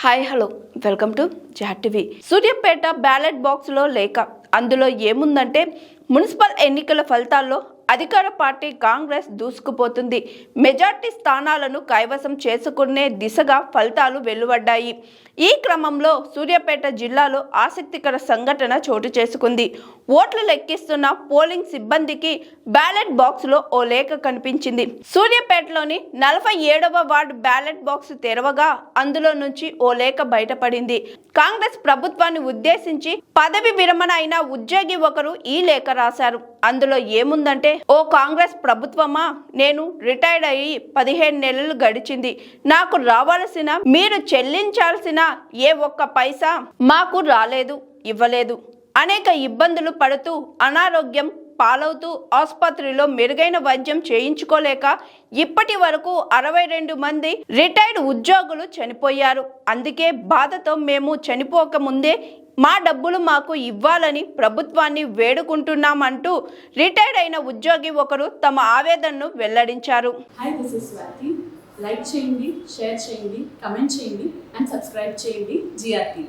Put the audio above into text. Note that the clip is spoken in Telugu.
Hi hello. Welcome to Jat TV. Suryapet ballot బాక్స్లో లేక అందులో ఏముందంటే మున్సిపల్ ఎన్నికల ఫలితాల్లో అధికార పార్టీ కాంగ్రెస్ దూసుకుపోతుంది. మెజార్టీ స్థానాలను కైవసం చేసుకునే దిశగా ఫలితాలు వెలువడ్డాయి. ఈ క్రమంలో సూర్యాపేట జిల్లాలో ఆసక్తికర సంఘటన చోటు చేసుకుంది. ఓట్లు లెక్కిస్తున్న పోలింగ్ సిబ్బందికి బ్యాలెట్ బాక్స్లో ఓ లేఖ కనిపించింది. సూర్యాపేటలోని నలభై ఏడవ వార్డు బ్యాలెట్ బాక్స్ తెరవగా అందులో నుంచి ఓ లేఖ బయటపడింది. కాంగ్రెస్ ప్రభుత్వాన్ని ఉద్దేశించి పదవి విరమణ అయిన ఉద్యోగి ఒకరు ఈ లేఖ రాశారు. అందులో ఏముందంటే ఓ కాంగ్రెస్ ప్రభుత్వమా? నేను రిటైర్డ్ అయ్యి పదిహేను నెలలు గడిచింది. నాకు రావాల్సిన మీరు చెల్లించాల్సిన ఏ ఒక్క పైసా మాకు రాలేదు ఇవ్వలేదు. అనేక ఇబ్బందులు పడుతూ అనారోగ్యం పాలవుతూ ఆసుపత్రిలో మెరుగైన వైద్యం చేయించుకోలేక ఇప్పటి వరకు అరవై రెండు మంది రిటైర్డ్ ఉద్యోగులు చనిపోయారు. అందుకే బాధతో మేము చనిపోక ముందే మా డబ్బులు మాకు ఇవ్వాలని ప్రభుత్వాన్ని వేడుకుంటున్నామంటూ రిటైర్డ్ అయిన ఉద్యోగి ఒకరు తమ ఆవేదనను వెల్లడించారు. లైక్ చేయండి షేర్ చేయండి కమెంట్ చేయండి అండ్ సబ్స్క్రైబ్ చేయండి జిఆర్టీవీ